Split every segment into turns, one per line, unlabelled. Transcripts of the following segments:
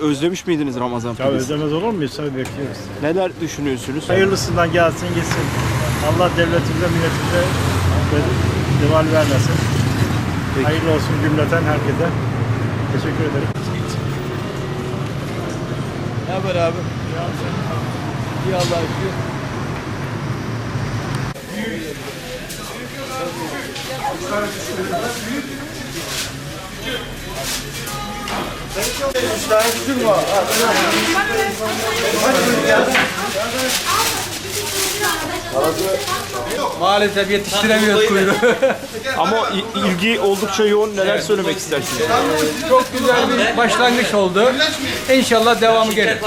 Özlemiş miydiniz Ramazan
Ya
pidesi?
özlemez olur muyuz? Tabii bekliyoruz.
Neler düşünüyorsunuz?
Hayırlısından gelsin gitsin. Allah devletimize, milletimize deval vermesin.
Peki.
Hayırlı olsun cümleten herkese. Teşekkür ederim.
Ne haber abi? İyi Allah'a şükür. Maalesef yetiştiremiyoruz kuyruğu.
Ama ilgi oldukça yoğun. Neler söylemek istersiniz?
Çok güzel bir başlangıç oldu. İnşallah devamı gelir.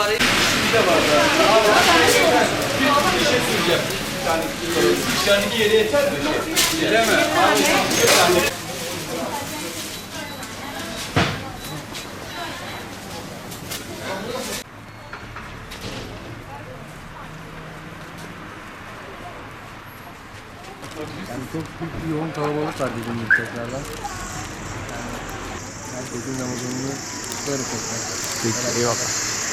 Yani çok büyük bir yoğun kalabalık var dediğim gibi tekrardan. Yani herkesin Ramazan'ını kutlarız tekrar.
Peki, eyvallah.